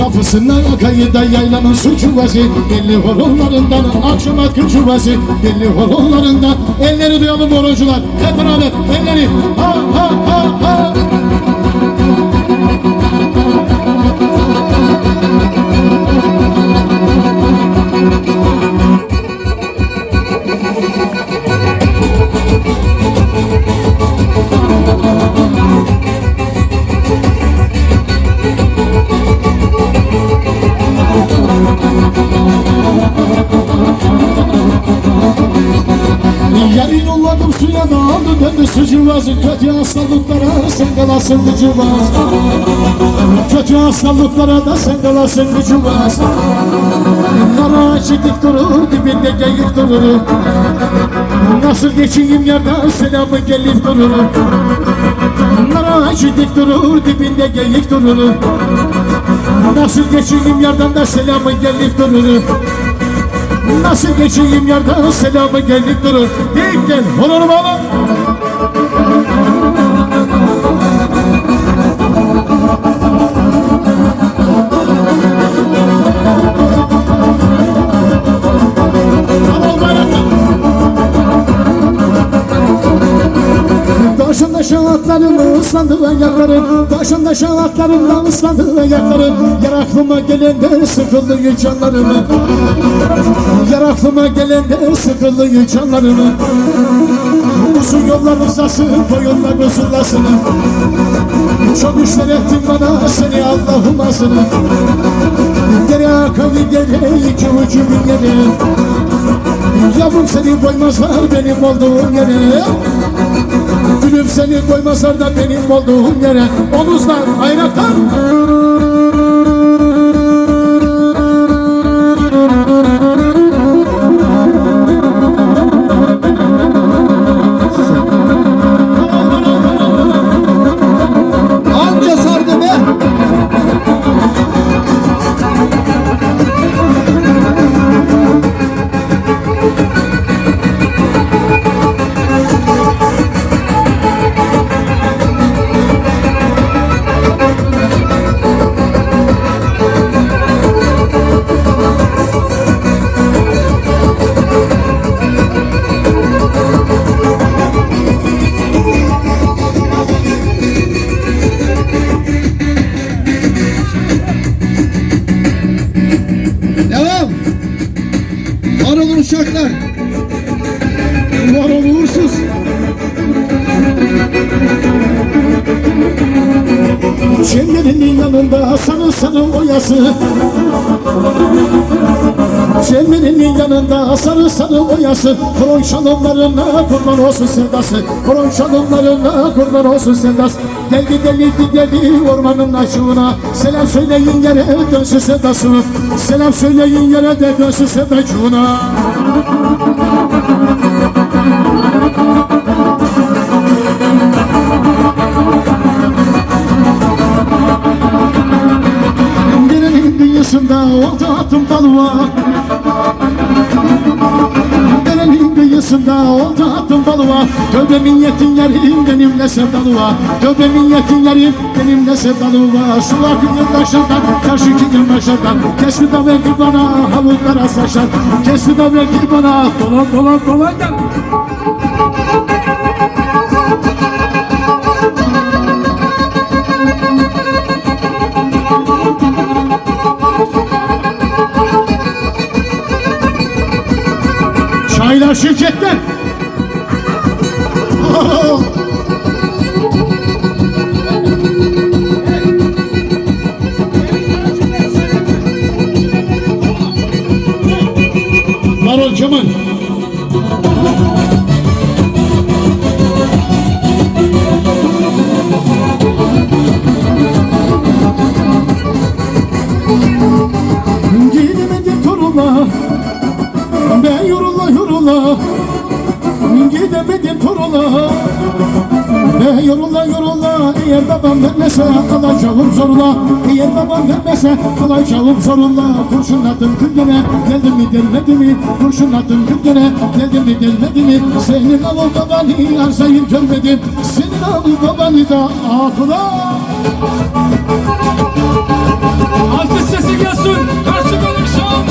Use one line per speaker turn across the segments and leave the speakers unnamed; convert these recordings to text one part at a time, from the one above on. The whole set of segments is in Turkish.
Kapısından akayı da yaylanın su çuvası Belli horonlarından akşam atkı çuvası Belli horonlarından elleri duyalım horocular Hep beraber elleri. Ha ha ha ha cıvazı Kötü hastalıklara sen kalasın bu cıvaz Kötü hastalıklara da sen kalasın bu cıvaz Nar ağacı dik durur dibinde geyik durur. Nasıl geçeyim yerden selamı gelip durur. Ağacı dik durur dibinde geyik durur. Nasıl geçeyim yerden de selamı gelip durur. Nasıl geçeyim yerden selamı gelip durur. Deyip gel olur mu oğlum? Taşında şahatlarım ıslandı ayaklarım Taşında şahatlarımdan ıslandı ayaklarım Yer aklıma gelende sıkıldı canlarımı Yer aklıma gelende sıkıldı canlarımı Uzun yollar uzasın koyunlar uzulasın Çok işler ettin bana seni Allah'ım asını Dere akan dere iki ucumun yere. Yavrum seni koymazlar benim olduğum yere Gülüm seni koymazlar da benim olduğum yere. Omuzlar ayraktan Çemberinin yanında sarı sarı oyası. Çemberinin yanında sarı sarı oyası. Koron şalımlarına kurban olsun sevdası. Koron şalımlarına kurban olsun sevdası. Geldi delirdi geldi ormanın aşığına. Selam söyleyin yere dönsün sevdası. Selam söyleyin yere de dönsün sevdacığına balığa Derenin kıyısında oldu atım balığa. Tövbemin yetin yerim benimle sevdalığa. Tövbemin yetin yerim benimle sevdalığa. Su akıyor taşlardan karşı ki başlardan Kesti de verdi bana havuzlara saçlar. Kesti de verdi bana. Dolan dolan dolan gel Çaylar şirketten Marol babam vermese kolay çalıp zorla Eğer babam vermese kolay çalıp zorla Kurşunladım küllere geldim mi gelmedi mi? Kurşunladım küllere geldim mi gelmedi mi? Senin avulda beni arzayım görmedim. Senin avulda beni de ahıra. Alkış sesi gelsin. Karşı konuşan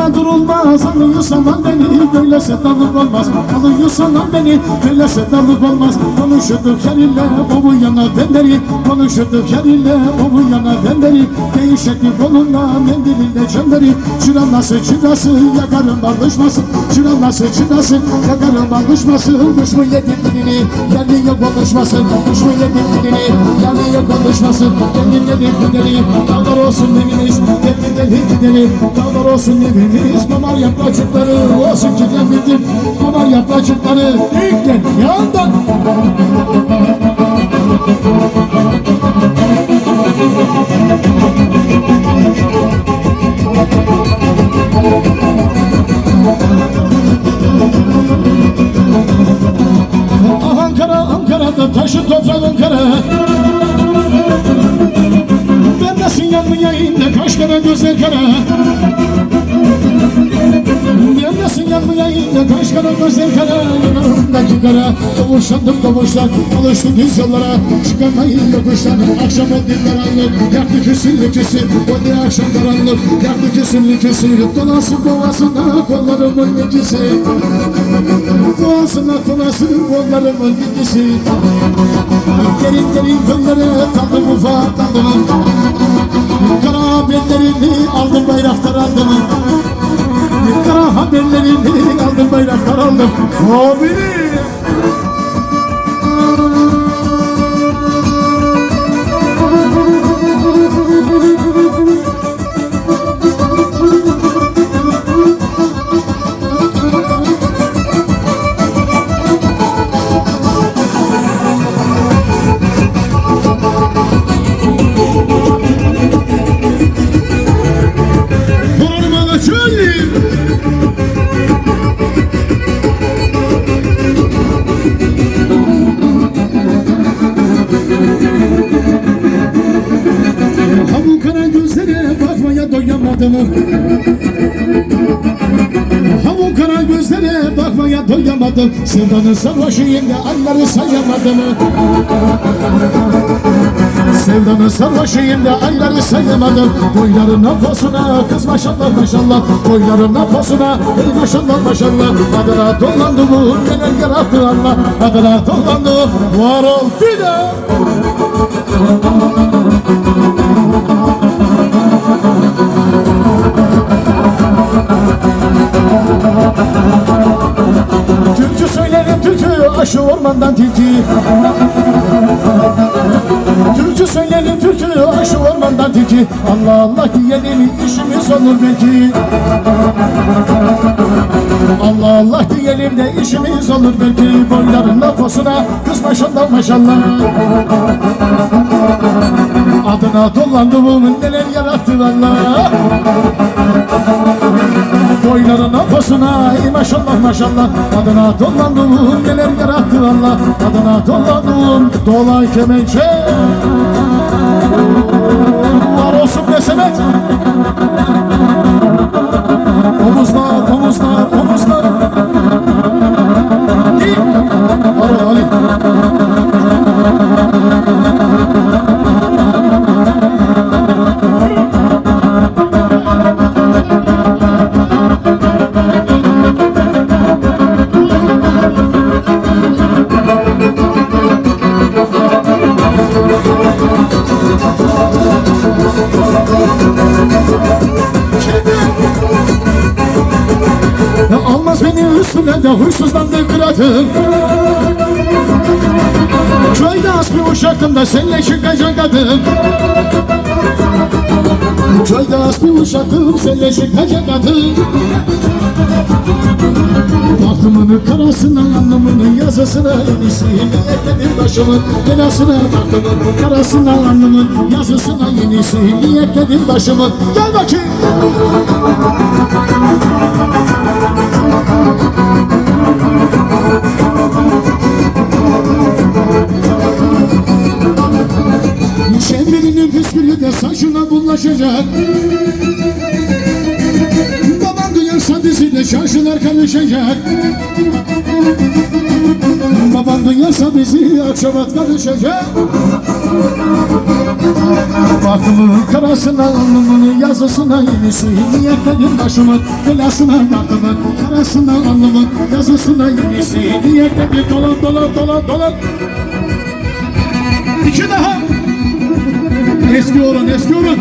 Karanlıkta durulmaz Alıyorsan lan beni Böyle sevdalık olmaz. Alıyorsan lan beni Böyle sevdalık olmaz. Konuşurduk her ile O yana denderi Konuşurduk her ile O bu yana denderi Değişekli kolunla Mendiliyle çemberi. Çıran nasıl çıkası Yakarım barışmasın Çıran nasıl çıkası Yakarım barışmasın Kuş mu yedin dilini Yerliye konuşmasın Kuş mu yedin dilini Yerliye konuşmasın Kendin gelin gideri Dağlar olsun evimiz Kendin gelin gideri Dağlar olsun evimiz Mamar yaprakçıkları Olsun ki bitir Mamar yaprakçıkları İlk gel yandan. Ah Ben nasıl yanmayayım da kaş kara gözler kara Kavuşandık kavuşlar Alıştık düz yollara Çıkamayın yokuştan Akşam oldu karanlık Yaktı küsün küsü Oldu akşam karanlık Yaktı küsün küsü Dolasın boğazına kollarımın ikisi. Boğazına dolasın kollarımın ikisi. Derin derin gönlere daldım ufak daldım. Kara bellerini aldım bayraktar aldım haberlerini aldım bayraktar aldım. Kabili bakmaya doyamadım Ha bu kara gözlere bakmaya doyamadım. Sevdanın sarhoşuyum da anları sayamadım. Sevdanın sarhoşuyum da ayları sayamadım. Boylarına posuna kız maşallah maşallah. Boylarına posuna ey maşallah maşallah. Adına dolandı bu neler yarattı Allah Adına dolandı var ol bir de ormandan tilki. Türkü söylerim türkü aşı ormandan tilki. Allah Allah diyelim işimiz olur belki. Allah Allah diyelim de işimiz olur belki. Boylarında posuna kız maşallah maşallah. Adına dolandığımın neler yarattı Allah Boylarına posuna ey maşallah maşallah. Adına dolandığım neler yarattı Allah. Adına dolandığım dolay kemençe huysuzlandı kıratım Köyde az bir uşaktım da seninle çıkacak adım Köyde bir uşaktım seninle çıkacak adım Aklımın karasına, anlamının yazısına En iyisi niyetledim başımın belasına. Aklımın karasına, anlamın yazısına En iyisi niyetledim başımın. Gel bakayım bulaşacak Baban duyarsa dizi de şaşına Neler karışacak Babam dünyasa bizi akşamat karışacak Baktımın karasına alnımın yazısına yenisi Niyetledim başımın belasına baktımın karasına alnımın yazısına yenisi Niyetledim dolan dolan dolan dolan. İki daha Eski orun eski orun